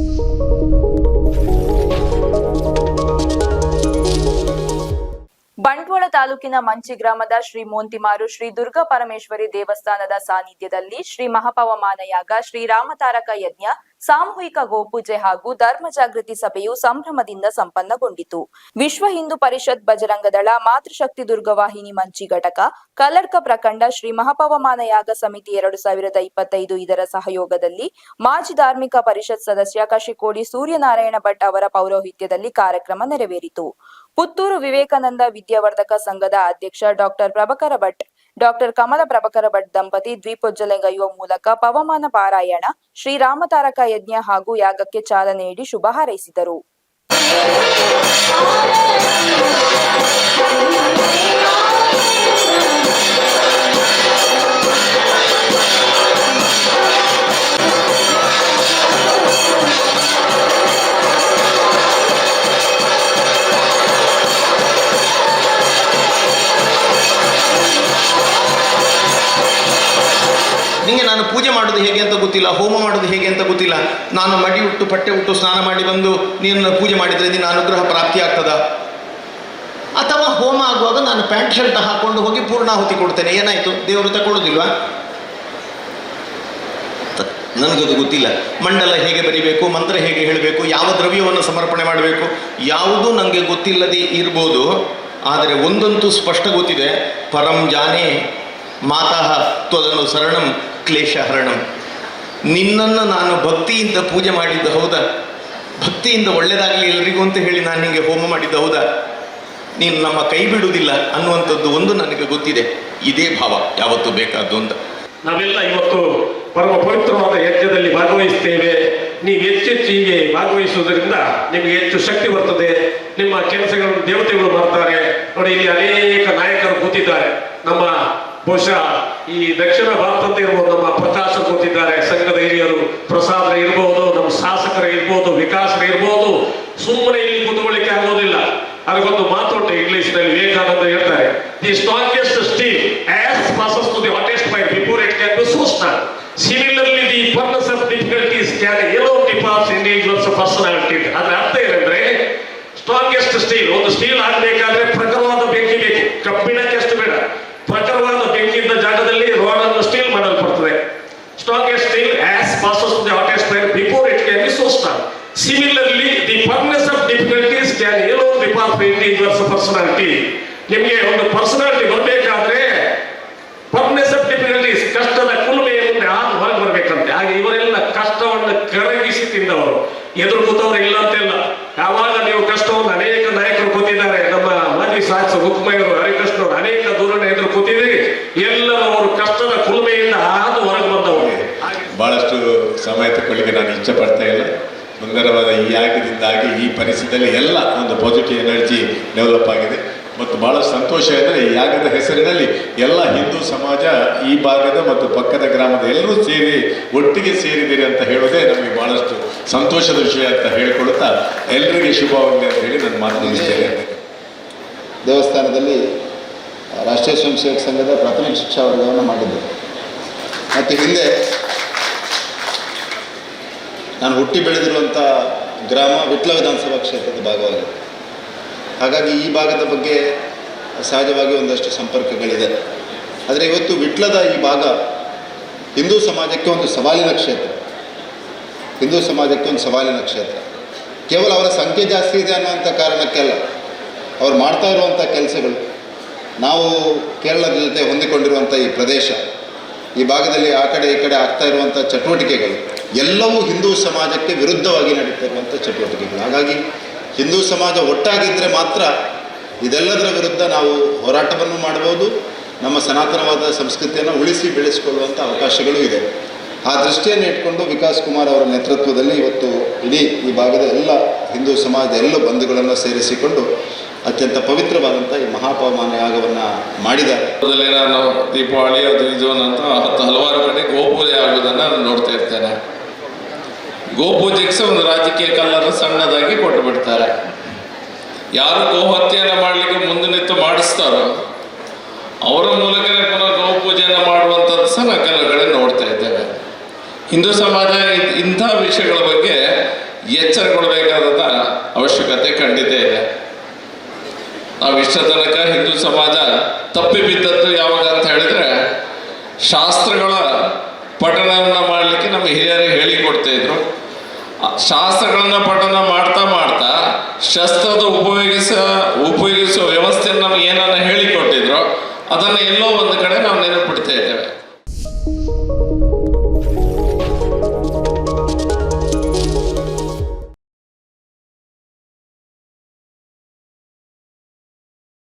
Thank you. Bantwal ತಾಲೂಕಿನ ಮಂಚಿ ಗ್ರಾಮದ ಶ್ರೀ ಮೋಂತಿಮಾರು ಶ್ರೀ ದುರ್ಗಾ ಪರಮೇಶ್ವರಿ ದೇವಸ್ಥಾನದ ಸಾನ್ನಿಧ್ಯದಲ್ಲಿ ಶ್ರೀ ಮಹಾಪವಮಾನಯಾಗ ಶ್ರೀರಾಮತಾರಕ ಯಜ್ಞ, ಸಾಮೂಹಿಕ ಗೋಪೂಜೆ ಹಾಗೂ ಧರ್ಮ ಜಾಗೃತಿ ಸಭೆಯು ಸಂಭ್ರಮದಿಂದ ಸಂಪನ್ನಗೊಂಡಿತು. ವಿಶ್ವ ಹಿಂದೂ ಪರಿಷತ್ ಬಜರಂಗದಳ ಮಾತೃಶಕ್ತಿ ದುರ್ಗವಾಹಿನಿ ಮಂಚಿ ಘಟಕ, ಕಲರ್ಕ ಪ್ರಖಂಡ ಶ್ರೀ ಮಹಾಪವಮಾನಯಾಗ ಸಮಿತಿ ಎರಡು ಸಾವಿರದ ಇಪ್ಪತ್ತೈದು ಇದರ ಸಹಯೋಗದಲ್ಲಿ ಮಾಜಿ ಧಾರ್ಮಿಕ ಪರಿಷತ್ ಸದಸ್ಯ ಕಶಿಕೋಡಿ ಸೂರ್ಯನಾರಾಯಣ ಭಟ್ ಅವರ ಪೌರೋಹಿತ್ಯದಲ್ಲಿ ಕಾರ್ಯಕ್ರಮ ನೆರವೇರಿತು. ಪುತ್ತೂರು ವಿವೇಕಾನಂದ ವಿದ್ಯಾವರ್ಧಕ ಸಂಘದ ಅಧ್ಯಕ್ಷ ಡಾಕ್ಟರ್ ಪ್ರಭಕರ ಭಟ್, ಡಾಕ್ಟರ್ ಕಮಲ ಪ್ರಭಕರ ಭಟ್ ದಂಪತಿ ದ್ವೀಪೋಜ್ಜಲೆಗೈಯುವ ಮೂಲಕ ಪವಮಾನ ಪಾರಾಯಣ ಶ್ರೀರಾಮತಾರಕ ಯಜ್ಞ ಹಾಗೂ ಯಾಗಕ್ಕೆ ಚಾಲನೆ ನೀಡಿ ಶುಭ ಹಾರೈಸಿದರು. ಮಾಡೋದು ಹೇಗೆ ಅಂತ ಗೊತ್ತಿಲ್ಲ, ಹೋಮ ಮಾಡೋದು ಹೇಗೆ ಅಂತ ಗೊತ್ತಿಲ್ಲ. ನಾನು ಮಡಿ ಉಟ್ಟು ಪಟ್ಟೆ ಉಟ್ಟು ಸ್ನಾನ ಮಾಡಿ ಬಂದು ನೀನು ಪೂಜೆ ಮಾಡಿದರೆ ನಿನ್ನ ಅನುಗ್ರಹ ಪ್ರಾಪ್ತಿ ಆಗ್ತದ? ಅಥವಾ ಹೋಮ ಆಗುವಾಗ ನಾನು ಪ್ಯಾಂಟ್ ಶರ್ಟ್ ಹಾಕೊಂಡು ಹೋಗಿ ಪೂರ್ಣಾಹುತಿ ಕೊಡ್ತೇನೆ, ಏನಾಯಿತು? ದೇವರು ತಗೊಳ್ಳೋದಿಲ್ವಾ ನನಗದು ಗೊತ್ತಿಲ್ಲ. ಮಂಡಲ ಹೇಗೆ ಬರಿಬೇಕು, ಮಂತ್ರ ಹೇಗೆ ಹೇಳಬೇಕು, ಯಾವ ದ್ರವ್ಯವನ್ನು ಸಮರ್ಪಣೆ ಮಾಡಬೇಕು, ಯಾವುದೂ ನನಗೆ ಗೊತ್ತಿಲ್ಲದೆ ಇರ್ಬೋದು. ಆದರೆ ಒಂದಂತೂ ಸ್ಪಷ್ಟ ಗೊತ್ತಿದೆ, ಪರಂ ಜಾನೆ ಮಾತಾ ತ್ವದನು ಶರಣಂ ಕ್ಲೇಶ ಹರಣಂ ನಿನ್ನನ್ನು ನಾನು ಭಕ್ತಿಯಿಂದ ಪೂಜೆ ಮಾಡಿದ್ದ ಹೌದಾ? ಭಕ್ತಿಯಿಂದ ಒಳ್ಳೆಯದಾಗಲಿ ಎಲ್ರಿಗೂ ಅಂತ ಹೇಳಿ ನಾನು ನಿಮಗೆ ಹೋಮ ಮಾಡಿದ್ದ ಹೌದಾ? ನೀನು ನಮ್ಮ ಕೈ ಬಿಡುವುದಿಲ್ಲ ಅನ್ನುವಂಥದ್ದು ಒಂದು ನನಗೆ ಗೊತ್ತಿದೆ. ಇದೇ ಭಾವ, ಯಾವತ್ತು ಬೇಕಾದ್ದು ಅಂತ. ನಾವೆಲ್ಲ ಇವತ್ತು ಪರಮ ಪವಿತ್ರವಾದ ಯಜ್ಞದಲ್ಲಿ ಭಾಗವಹಿಸ್ತೇವೆ. ನೀವು ಹೆಚ್ಚೆಚ್ಚು ಹೀಗೆ ಭಾಗವಹಿಸುವುದರಿಂದ ನಿಮಗೆ ಹೆಚ್ಚು ಶಕ್ತಿ ಬರ್ತದೆ. ನಿಮ್ಮ ಕೆಲಸಗಳನ್ನು ದೇವತೆಗಳು ಮಾಡ್ತಾರೆ. ನೋಡಿ, ಇಲ್ಲಿ ಅನೇಕ ನಾಯಕರು ಕೂತಿದ್ದಾರೆ. ನಮ್ಮ ಬಹುಶಃ ಈ ದಕ್ಷಿಣ ಭಾರತದ ಇರ್ಬೋದು ನಮ್ಮ ಪ್ರಕಾಶ ಕೊಟ್ಟಿದ್ದಾರೆ ಸಂಘದ ಹಿರಿಯರು, ಪ್ರಸಾದರ ಇರ್ಬೋದು, ನಮ್ಮ ಶಾಸಕರ ಇರ್ಬೋದು, ವಿಕಾಸರು ಇರ್ಬೋದು ಸುಮ್ಮನೆ ಇಲ್ಲಿ ಕುತ್ಕೊಳ್ಳಿಕ್ಕೆ ಆಗೋದಿಲ್ಲ ಅದಕ್ಕೊಂದು ಮಾತುಂಟು ಇಂಗ್ಲಿಷ್ನಲ್ಲಿ ವಿವೇಕಾನಂದ ಹೇಳ್ತಾರೆ the strongest steel as passes to the hottest fire before it can be soothshed. Similarly the purpose of difficulties can alone depose individuals personality. ಅದರ ಅರ್ಥ ಏನಂದ್ರೆ ಸ್ಟ್ರಾಂಗೆಸ್ಟ್ ಸ್ಟೀಲ್ ಒಂದು ಸ್ಟೀಲ್ ಆಗಬೇಕಾದ್ರೆ ಪ್ರಖರವಾದ ಬೆಂಕಿ ಬೇಕು ಕಬ್ಬಿಣಕ್ಕೆ ಅಷ್ಟು ಬೇಡ ಪ್ರಖರವಾದ ಬೆಂಕಿ ಇದ್ದ ಜಾಗದಲ್ಲಿ road can alone depart from individual's ನಿಮಗೆ ಒಂದು ಪರ್ಸನಾಲಿಟಿ ಬರಬೇಕಾದ್ರೆ ಆಫ್ ಡಿಫಿಕಲ್ಟೀಸ್ ಕಷ್ಟದ ಕುಲುಮೆಯ ಮುಂದೆ ಹಾದು ಹೊರಗೆ ಬರಬೇಕಂತೆ. ಹಾಗೆ ಇವರೆಲ್ಲ ಕಷ್ಟವನ್ನು ಕರಗಿಸಿ ತಿಂದವರು. ಎದುರು ಕೂತವರು ಇಲ್ಲ ಅಂತಿಲ್ಲ. ಯಾವಾಗ ನೀವು ಕಷ್ಟವನ್ನು ಅನೇಕ ನಾಯಕರು ಕೂತಿದ್ದಾರೆ, ನಮ್ಮ ಮಾಜಿ ಶಾಸಕ ಹರಿಕೃಷ್ಣ ಹರಿಕೃಷ್ಣರು ಅನೇಕ ಧೋರಣೆ ಎದುರು ಕೂತಿದ್ದೀರಿ. ಎಲ್ಲರೂ ಅವರು ಕಷ್ಟದ ಕುಲುಮೆಯಿಂದ ಹಾದು ಹೊರಗೆ ಬಂದವರು. ಹಾಗೆ ಭಾಳಷ್ಟು ಸಮಯ ತಗೊಳ್ಳಿಕ್ಕೆ ನಾನು ಇಚ್ಛೆ ಪಡ್ತಾ ಇಲ್ಲ. ಸುಂದರವಾದ ಈ ಯಾಗದಿಂದಾಗಿ ಈ ಪರಿಸರದಲ್ಲಿ ಎಲ್ಲ ಒಂದು ಪಾಸಿಟಿವ್ ಎನರ್ಜಿ ಡೆವಲಪ್ ಆಗಿದೆ. ಮತ್ತು ಭಾಳ ಸಂತೋಷ ಅಂದರೆ ಈ ಯಾಗದ ಹೆಸರಿನಲ್ಲಿ ಎಲ್ಲ ಹಿಂದೂ ಸಮಾಜ ಈ ಭಾಗದ ಮತ್ತು ಪಕ್ಕದ ಗ್ರಾಮದ ಎಲ್ಲರೂ ಸೇರಿ ಒಟ್ಟಿಗೆ ಸೇರಿದ್ದೀರಿ ಅಂತ ಹೇಳೋದೇ ನಮಗೆ ಭಾಳಷ್ಟು ಸಂತೋಷದ ವಿಷಯ ಅಂತ ಹೇಳಿಕೊಡುತ್ತಾ ಎಲ್ಲರಿಗೆ ಶುಭವಾಗಲಿ ಅಂತ ಹೇಳಿ ನಾನು ಮಾತು ದೇವಸ್ಥಾನದಲ್ಲಿ ರಾಷ್ಟ್ರೀಯ ಸ್ವಯಂ ಸೇವಕ ಸಂಘದ ಪ್ರಾಥಮಿಕ ಶಿಕ್ಷಾ ವರ್ಗವನ್ನು ಮಾಡಿದ್ದೆ. ಮತ್ತು ಹಿಂದೆ ನಾನು ಹುಟ್ಟಿ ಬೆಳೆದಿರುವಂಥ ಗ್ರಾಮ ವಿಟ್ಲ ವಿಧಾನಸಭಾ ಕ್ಷೇತ್ರದ ಭಾಗವಾಗಿದೆ. ಹಾಗಾಗಿ ಈ ಭಾಗದ ಬಗ್ಗೆ ಸಹಜವಾಗಿ ಒಂದಷ್ಟು ಸಂಪರ್ಕಗಳಿದೆ. ಆದರೆ ಇವತ್ತು ವಿಟ್ಲದ ಈ ಭಾಗ ಹಿಂದೂ ಸಮಾಜಕ್ಕೆ ಒಂದು ಸವಾಲಿನ ಕ್ಷೇತ್ರ. ಹಿಂದೂ ಸಮಾಜಕ್ಕೆ ಒಂದು ಸವಾಲಿನ ಕ್ಷೇತ್ರ. ಕೇವಲ ಅವರ ಸಂಖ್ಯೆ ಜಾಸ್ತಿ ಇದೆ ಅನ್ನೋಂಥ ಕಾರಣಕ್ಕೆಲ್ಲ ಅವ್ರು ಮಾಡ್ತಾ ಇರುವಂಥ ಕೆಲಸಗಳು ನಾವು ಕೇರಳದ ಜೊತೆ ಹೊಂದಿಕೊಂಡಿರುವಂಥ ಈ ಪ್ರದೇಶ ಈ ಭಾಗದಲ್ಲಿ ಆ ಕಡೆ ಈ ಕಡೆ ಆಗ್ತಾ ಇರುವಂಥ ಚಟುವಟಿಕೆಗಳು, ಎಲ್ಲವೂ ಹಿಂದೂ ಸಮಾಜಕ್ಕೆ ವಿರುದ್ಧವಾಗಿ ನಡೀತಾ ಇರುವಂಥ ಚಟುವಟಿಕೆಗಳು. ಹಾಗಾಗಿ ಹಿಂದೂ ಸಮಾಜ ಒಟ್ಟಾಗಿದ್ದರೆ ಮಾತ್ರ ಇದೆಲ್ಲದರ ವಿರುದ್ಧ ನಾವು ಹೋರಾಟವನ್ನು ಮಾಡ್ಬೋದು ನಮ್ಮ ಸನಾತನವಾದ ಸಂಸ್ಕೃತಿಯನ್ನು ಉಳಿಸಿ ಬೆಳೆಸಿಕೊಳ್ಳುವಂಥ ಅವಕಾಶಗಳು ಇದೆ. ಆ ದೃಷ್ಟಿಯನ್ನು ಇಟ್ಕೊಂಡು ವಿಕಾಸ್ ಕುಮಾರ್ ಅವರ ನೇತೃತ್ವದಲ್ಲಿ ಇವತ್ತು ಇಡೀ ಈ ಭಾಗದ ಎಲ್ಲ ಹಿಂದೂ ಸಮಾಜದ ಎಲ್ಲ ಬಂಧುಗಳನ್ನು ಸೇರಿಸಿಕೊಂಡು ಅತ್ಯಂತ ಪವಿತ್ರವಾದಂಥ ಈ ಮಹಾಪವಮಾನ ಯಾಗವನ್ನು ಮಾಡಿದ್ದಾರೆ. ನಾವು ದೀಪಾವಳಿ, ಅದು ಇದು ಅಂತ ಹಲವಾರು ಕಡೆ ಗೋಪೂಜೆ ಆಗೋದನ್ನು ನಾನು ನೋಡ್ತಾ ಇರ್ತೇನೆ. ಗೋಪೂಜೆಗೆ ಸಹ ಒಂದು ರಾಜಕೀಯ ಕಲ್ಲನ್ನು ಸಣ್ಣದಾಗಿ ಕೊಟ್ಟು ಬಿಡ್ತಾರೆ. ಯಾರು ಗೋಹತ್ಯೆಯನ್ನು ಮಾಡಲಿಕ್ಕೆ ಮುಂದೆ ನಿಂತು ಮಾಡಿಸ್ತಾರೋ, ಅವರ ಮೂಲಕನೇ ಪುನಃ ಗೋಪೂಜೆಯನ್ನು ಮಾಡುವಂಥದ್ದು ಸಹ ನಾನು ಕೆಲವು ಕಡೆ ನೋಡ್ತಾ ಇದ್ದೇವೆ ಹಿಂದೂ ಸಮಾಜ ಇಂಥ ವಿಷಯಗಳ ಬಗ್ಗೆ ಎಚ್ಚರಗೊಳ್ಬೇಕಾದಂಥ ಅವಶ್ಯಕತೆ ಖಂಡಿತ ಇದೆ ನಾವು ಇಷ್ಟ ಹಿಂದೂ ಸಮಾಜ ತಪ್ಪಿ ಬಿದ್ದದ್ದು ಯಾವಾಗ ಅಂತ ಹೇಳಿದ್ರೆ ಶಾಸ್ತ್ರಗಳ ಪಠನವನ್ನು ಮಾಡಲಿಕ್ಕೆ ನಮ್ಮ ಹಿರಿಯರು ಹೇಳಿಕೊಡ್ತಾ ಇದ್ರು. ಶಾಸ್ತ್ರಗಳನ್ನ ಪಠನ ಮಾಡ್ತಾ ಮಾಡ್ತಾ ಶಸ್ತ್ರದ ಉಪಯೋಗಿಸ, ಉಪಯೋಗಿಸುವ ವ್ಯವಸ್ಥೆಯನ್ನು ನಮ್ಗೆ ಏನನ್ನ ಹೇಳಿಕೊಟ್ಟಿದ್ರು ಅದನ್ನ ಎಲ್ಲೋ ಒಂದು ಕಡೆ ನಾವು ನೆನಪಿಡ್ತಾ ಇದ್ದೇವೆ.